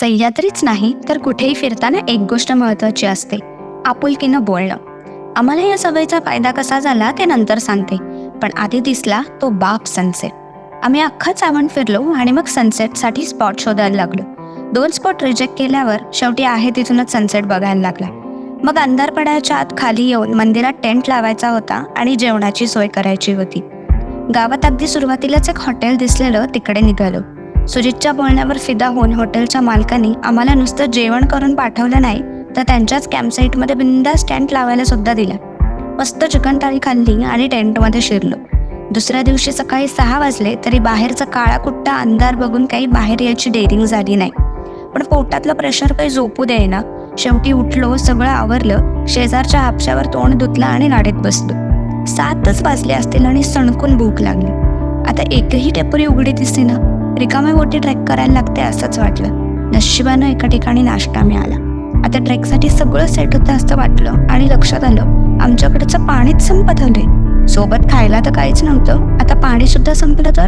सह्याद्रीच नाही तर कुठेही फिरताना एक गोष्ट महत्वाची असते. आपुलकीनं बोलणं. आम्हाला या सवयीचा फायदा कसा झाला ते नंतर सांगते. पण आधी दिसला तो बाप सनसेट. आम्ही अख्खा चावण फिरलो आणि मग सनसेटसाठी स्पॉट शोधायला लागलो. दोन स्पॉट रिजेक्ट केल्यावर शेवटी आहे तिथूनच सनसेट बघायला लागला. मग अंधार पडायच्या आत खाली येऊन मंदिरात टेंट लावायचा होता आणि जेवणाची सोय करायची होती. गावात अगदी सुरुवातीलाच एक हॉटेल दिसलेलं तिकडे निघालो. सुजितच्या बोलण्यावर फिदा होऊन हॉटेलच्या मालकांनी आम्हाला नुसतं जेवण करून पाठवलं नाही तर त्यांच्याच कॅम्पसाईटमध्ये बिंदास टेंट लावायला सुद्धा दिला. मस्त चिकन थाळी खाल्ली आणि टेंटमध्ये शिरलो. दुसऱ्या दिवशी सकाळी सहा वाजले तरी बाहेरचा काळा कुट्टा अंधार बघून काही बाहेर यायची डेअरिंग झाली नाही. पण पोटातलं प्रेशर काही झोपू देईना. शेवटी उठलो सगळं आवरलं शेजारच्या हापशावर तोंड धुतलं आणि गाडीत बसलो. सातच वाजले असतील आणि सणकून भूक लागली. आता एकही टेपरी उघडी दिसते ना रिकाम्या बोटी ट्रेक करायला लागते असंच वाटलं. नशिबानं एका ठिकाणी नाश्ता मिळाला. आता ट्रेकसाठी सगळं सेट होतं असं वाटलं आणि लक्षात आलं आमच्याकडचं पाणीच संपत आले सोबत खायला तर काहीच नव्हतं. आता पाणी सुद्धा संपलं तर?